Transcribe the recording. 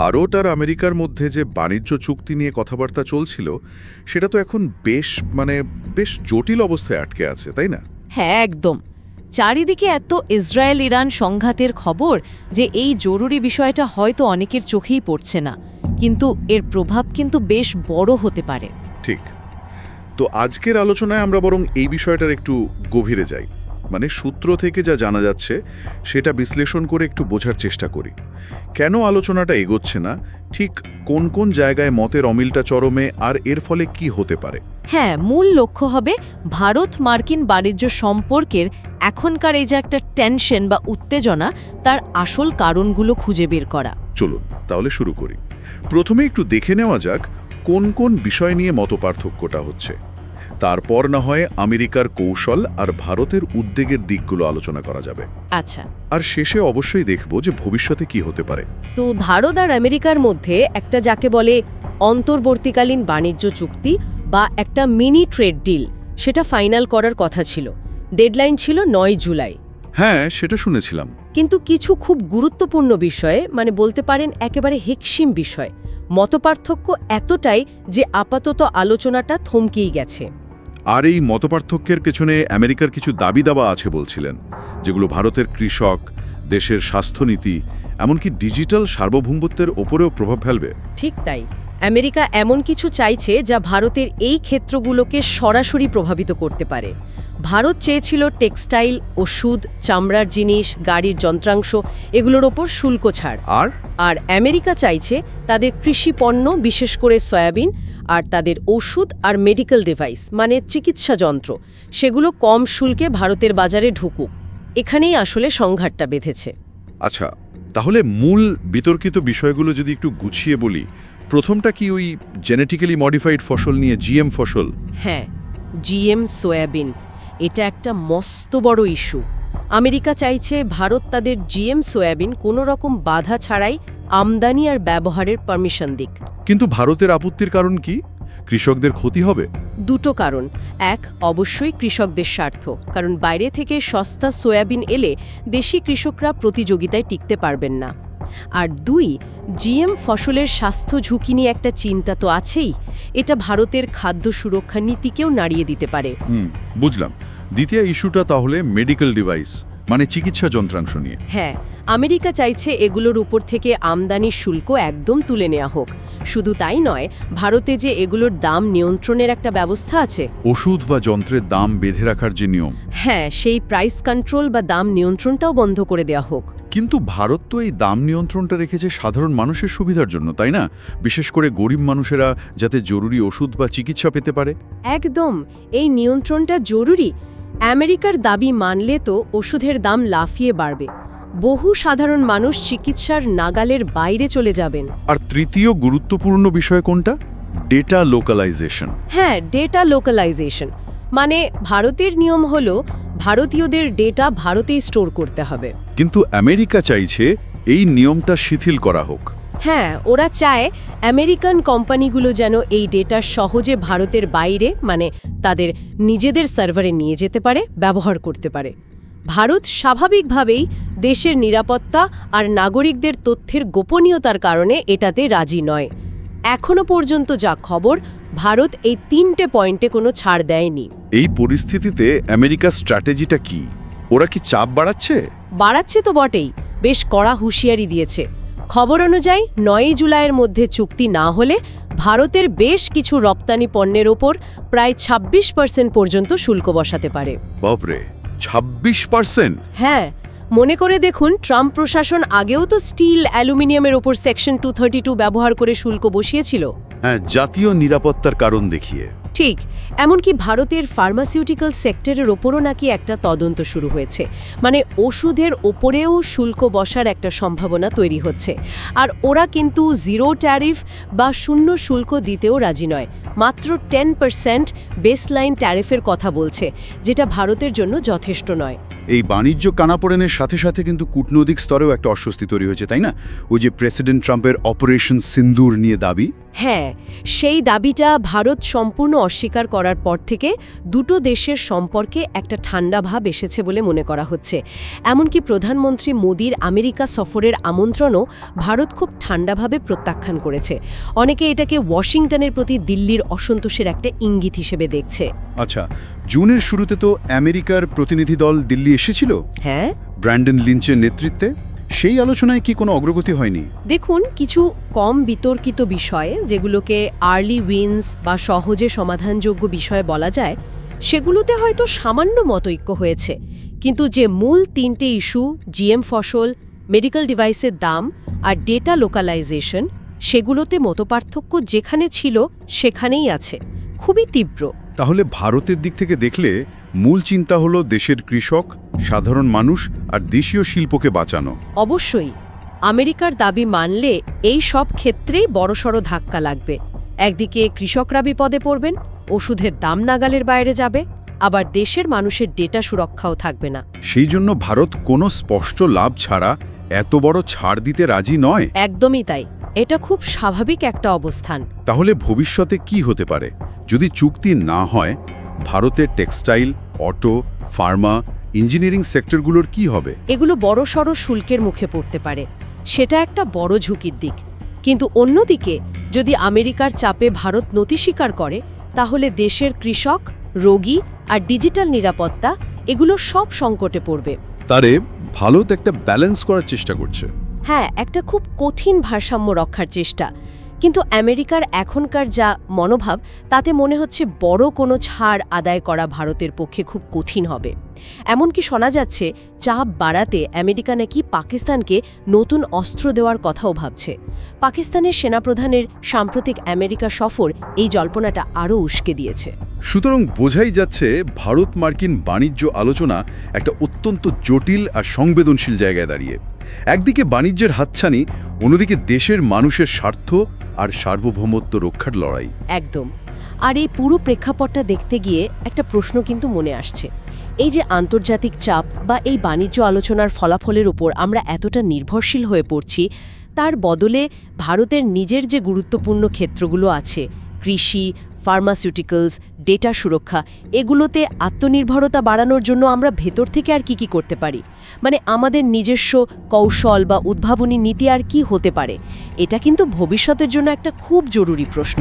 ভারত আর আমেরিকার মধ্যে যে বাণিজ্য চুক্তি নিয়ে কথাবার্তা চলছিল সেটা তো এখন বেশ মানে বেশ জটিল অবস্থায় আটকে আছে তাই না? হ্যাঁ একদম। চারিদিকে এত ইসরায়েল ইরান সংঘাতের খবর যে এই জরুরি বিষয়টা হয়তো অনেকের চোখেই পড়ছে না। কিন্তু এর প্রভাব কিন্তু বেশ বড় হতে পারে। ঠিক। তো আজকের আলোচনায় আমরা বরং এই বিষয়টার একটু গভীরে যাই। মানে সূত্র থেকে যা জানা যাচ্ছে সেটা বিশ্লেষণ করে একটু বোঝার চেষ্টা করি। কেন আলোচনাটা এগোচ্ছে না? ঠিক কোন কোন জায়গায় মতের অমিলটা চরমে আর এর ফলে কি হতে পারে? হ্যাঁ মূল লক্ষ্য হবে ভারত মার্কিন বাণিজ্য সম্পর্কের এখনকার এই যে একটা টেনশন বা উত্তেজনা তার আসল কারণগুলো খুঁজে বের করা। চলুন তাহলে শুরু করি। প্রথমে একটু দেখে নেওয়া যাক কোন কোন বিষয় নিয়ে মতপার্থক্যটা হচ্ছে। তারপর না হয় আমেরিকার কৌশল আর ভারতের উদ্বেগের দিকগুলো আলোচনা করা যাবে। আচ্ছা। আর শেষে অবশ্যই দেখব যে ভবিষ্যতে কি হতে পারে। তো ভারত আর আমেরিকার মধ্যে একটা যাকে বলে অন্তর্বর্তীকালীন বাণিজ্য চুক্তি বা একটা মিনি ট্রেড ডিল সেটা ফাইনাল করার কথা ছিল। ডেডলাইন ছিল নয় জুলাই। হ্যাঁ সেটা শুনেছিলাম। কিন্তু কিছু খুব গুরুত্বপূর্ণ বিষয়ে মানে বলতে পারেন একেবারে হেকসিম বিষয় মতপার্থক্য এতটাই যে আপাতত আলোচনাটা থমকেই গেছে। আর এই মতপার্থক্যের পেছনে আমেরিকার কিছু দাবি দাবা আছে বলছিলেন, যেগুলো ভারতের কৃষক, দেশের স্বাস্থ্যনীতি, এমনকি ডিজিটাল সার্বভৌমত্বের ওপরেও প্রভাব ফেলবে। ঠিক তাই। আমেরিকা এমন কিছু চাইছে যা ভারতের এই ক্ষেত্রগুলোকে সরাসরি প্রভাবিত করতে পারে। ভারত চেয়েছিল টেক্সটাইল ওষুধ চামড়ার জিনিস গাড়ির যন্ত্রাংশ এগুলোর ওপর শুল্ক ছাড়। আর? আর আমেরিকা চাইছে তাদের কৃষি পণ্য বিশেষ করে সয়াবিন আর তাদের ওষুধ আর মেডিকেল ডিভাইস মানে চিকিৎসা যন্ত্র। সেগুলো কম শুল্কে ভারতের বাজারে ঢুকুক। এখানেই আসলে সংঘাতটা বেঁধেছে। আচ্ছা তাহলে মূল বিতর্কিত বিষয়গুলো যদি একটু গুছিয়ে বলি প্রথমটা কি ওই জেনেটিক্যালি মডিফাইড ফসল নিয়ে জিএম ফসল? হ্যাঁ জিএম সয়াবিন। এটা একটা মস্ত বড় ইস্যু। আমেরিকা চাইছে ভারত তাদের জিএম সয়াবিন কোনো রকম বাধা ছাড়াই আমদানি আর ব্যবহারের পারমিশন দিক। কিন্তু ভারতের আপত্তির কারণ কি? কৃষকদের ক্ষতি হবে? দুটো কারণ। এক অবশ্যই কৃষকদের স্বার্থ কারণ বাইরে থেকে সস্তা সয়াবিন এলে দেশি কৃষকরা প্রতিযোগিতায় টিকতে পারবেন না। আর দুই জিএম ফসলের স্বাস্থ্য ঝুঁকি নিয়ে একটা চিন্তা তো আছেই। এটা ভারতের খাদ্য সুরক্ষা নীতিকেও নাড়িয়ে দিতে পারে। বুঝলাম। দ্বিতীয় ইস্যুটা তাহলে মেডিকেল ডিভাইস মানে চিকিৎসা যন্ত্রাংশ নিয়ে। হ্যাঁ আমেরিকা চাইছে এগুলোর উপর থেকে আমদানির শুল্ক একদম তুলে নেওয়া হোক। শুধু তাই নয় ভারতে যে এগুলোর দাম নিয়ন্ত্রণের একটা ব্যবস্থা আছে। ওষুধ বা যন্ত্রের দাম বেঁধে রাখার যে নিয়ম। হ্যাঁ সেই প্রাইস কন্ট্রোল বা দাম নিয়ন্ত্রণটাও বন্ধ করে দেওয়া হোক। কিন্তু ভারত তো এই দাম নিয়ন্ত্রণটা রেখেছে সাধারণ মানুষের সুবিধার জন্য তাই না? বিশেষ করে গরিব মানুষেরা যাতে জরুরি ওষুধ বা চিকিৎসা পেতে পারে। একদম এই নিয়ন্ত্রণটা জরুরি। আমেরিকার দাবি মানলে তো ওষুধের দাম লাফিয়ে বাড়বে। বহু সাধারণ মানুষ চিকিৎসার নাগালের বাইরে চলে যাবেন। আর তৃতীয় গুরুত্বপূর্ণ বিষয় কোনটা? Data localisation. হ্যাঁ ডেটা লোকালাইজেশন। মানে ভারতের নিয়ম হলো ভারতীয়দের ডেটা ভারতেই স্টোর করতে হবে। কিন্তু আমেরিকা চাইছে এই নিয়মটা শিথিল করা হোক। হ্যাঁ ওরা চায় আমেরিকান কোম্পানিগুলো যেন এই ডেটা সহজে ভারতের বাইরে মানে তাদের নিজেদের সার্ভারে নিয়ে যেতে পারে ব্যবহার করতে পারে। ভারত স্বাভাবিকভাবেই দেশের নিরাপত্তা আর নাগরিকদের তথ্যের গোপনীয়তার কারণে এটাতে রাজি নয়। এখনও পর্যন্ত যা খবর ভারত এই তিনটে পয়েন্টে কোনো ছাড় দেয়নি। এই পরিস্থিতিতে আমেরিকার স্ট্র্যাটেজিটা কি? ওরা কি চাপ বাড়াচ্ছে? বাড়াচ্ছে তো বটেই বেশ কড়া হুঁশিয়ারি দিয়েছে। খবর অনুযায়ী নয়ই জুলাইয়ের মধ্যে চুক্তি না হলে ভারতের বেশ কিছু রপ্তানি পণ্যের ওপর প্রায় ২৬ পার্সেন্ট পর্যন্ত শুল্ক বসাতে পারে। বাপরে ছাব্বিশ পার্সেন্ট? হ্যাঁ মনে করে দেখুন ট্রাম্প প্রশাসন আগেও তো স্টিল অ্যালুমিনিয়ামের ওপর সেকশন টু ব্যবহার করে শুল্ক বসিয়েছিল। জাতীয় নিরাপত্তার কারণ দেখিয়ে। ঠিক, এমনকি ভারতের ফার্মাসিউটিক্যাল সেক্টরের ওপরও নাকি একটা তদন্ত শুরু হয়েছে। মানে ওষুধের ওপরেও শুল্ক বসার একটা সম্ভাবনা তৈরি হচ্ছে। আর ওরা কিন্তু জিরো ট্যারিফ বা শূন্য শুল্ক দিতেও রাজি নয়। মাত্র টেন পার্সেন্ট বেসলাইন ট্যারিফের কথা বলছে, যেটা ভারতের জন্য যথেষ্ট নয়। এই বাণিজ্য কানাপোড়েনের সাথে সাথে কিন্তু কূটনৈতিক স্তরেও একটা অস্বস্তি তৈরি হয়েছে তাই না? ওই যে প্রেসিডেন্ট ট্রাম্পের অপারেশন সিন্দুর নিয়ে দাবি। হ্যাঁ সেই দাবিটা ভারত সম্পূর্ণ অস্বীকার করার পর থেকে দুটো দেশের সম্পর্কে একটা ঠান্ডা ভাব এসেছে বলে মনে করা হচ্ছে। এমনকি প্রধানমন্ত্রী মোদির আমেরিকা সফরের আমন্ত্রণও ভারত খুব ঠান্ডাভাবে প্রত্যাখ্যান করেছে। অনেকে এটাকে ওয়াশিংটনের প্রতি দিল্লির অসন্তোষের একটা ইঙ্গিত হিসেবে দেখছে। আচ্ছা জুনের শুরুতে তো আমেরিকার প্রতিনিধি দল দিল্লি এসেছিল। হ্যাঁ। ব্র্যান্ডন লিঞ্চের নেতৃত্বে। সেই আলোচনায় কি কোনো অগ্রগতি হয়নি? দেখুন কিছু কম বিতর্কিত বিষয়ে যেগুলোকে আর্লি উইন্স বা সহজে সমাধানযোগ্য বিষয় বলা যায় সেগুলোতে হয়তো সামান্য মতৈক্য হয়েছে। কিন্তু যে মূল তিনটে ইস্যু জিএম ফসল মেডিকেল ডিভাইসের দাম আর ডেটা লোকালাইজেশন সেগুলোতে মতপার্থক্য যেখানে ছিল সেখানেই আছে। খুবই তীব্র। তাহলে ভারতের দিক থেকে দেখলে মূল চিন্তা হলো দেশের কৃষক সাধারণ মানুষ আর দেশীয় শিল্পকে বাঁচানো। অবশ্যই আমেরিকার দাবি মানলে এই সব ক্ষেত্রেই বড়সড় ধাক্কা লাগবে। একদিকে কৃষকরা বিপদে পড়বেন ওষুধের দাম নাগালের বাইরে যাবে আবার দেশের মানুষের ডেটা সুরক্ষাও থাকবে না। সেই জন্য ভারত কোনো স্পষ্ট লাভ ছাড়া এত বড় ছাড় দিতে রাজি নয়। একদমই তাই। এটা খুব স্বাভাবিক একটা অবস্থান। তাহলে ভবিষ্যতে কি হতে পারে? যদি চুক্তি না হয় ভারতের টেক্সটাইল অটো ফার্মা ইঞ্জিনিয়ারিং সেক্টরগুলোর কি হবে? এগুলো বড়সড় শুল্কের মুখে পড়তে পারে। সেটা একটা বড় ঝুঁকির দিক। কিন্তু অন্যদিকে যদি আমেরিকার চাপে ভারত নতি স্বীকার করে তাহলে দেশের কৃষক রোগী আর ডিজিটাল নিরাপত্তা এগুলো সব সংকটে পড়বে। তারে ভারত একটা ব্যালেন্স করার চেষ্টা করছে। হ্যাঁ একটা খুব কঠিন ভারসাম্য রক্ষার চেষ্টা। কিন্তু আমেরিকার এখনকার যা মনোভাব, তাতে মনে হচ্ছে বড় কোনো ছাড় আদায় করা ভারতের পক্ষে খুব কঠিন হবে। এমনকি শোনা যাচ্ছে, চাপ বাড়াতে আমেরিকা নাকি পাকিস্তানকে নতুন অস্ত্র দেওয়ার কথাও ভাবছে। পাকিস্তানের সেনাপ্রধানের সাম্প্রতিক আমেরিকা সফর এই জল্পনাটা আরও উস্কে দিয়েছে। সুতরাং বোঝাই যাচ্ছে ভারত মার্কিন বাণিজ্য আলোচনা একটা অত্যন্ত জটিল আর সংবেদনশীল জায়গায় দাঁড়িয়ে। একদিকে বাণিজ্যের হাতছানি, অন্যদিকে দেশের মানুষের স্বার্থ আর সার্বভৌমত্ব রক্ষার লড়াই। একদম। আর এই পুরো প্রেক্ষাপটটা দেখতে গিয়ে একটা প্রশ্ন কিন্তু মনে আসছে। এই যে আন্তর্জাতিক চাপ বা এই বাণিজ্য আলোচনার ফলাফলের উপর আমরা এতটা নির্ভরশীল হয়ে পড়ছি, তার বদলে ভারতের নিজের যে গুরুত্বপূর্ণ ক্ষেত্রগুলো আছে, কৃষি ফার্মাসিউটিক্যালস, ডেটা সুরক্ষা, এগুলোতে আত্মনির্ভরতা বাড়ানোর জন্য আমরা ভেতর থেকে আর কি কি করতে পারি? মানে আমাদের নিজস্ব কৌশল বা উদ্ভাবনী নীতি আর কি হতে পারে? এটা কিন্তু ভবিষ্যতের জন্য একটা খুব জরুরি প্রশ্ন।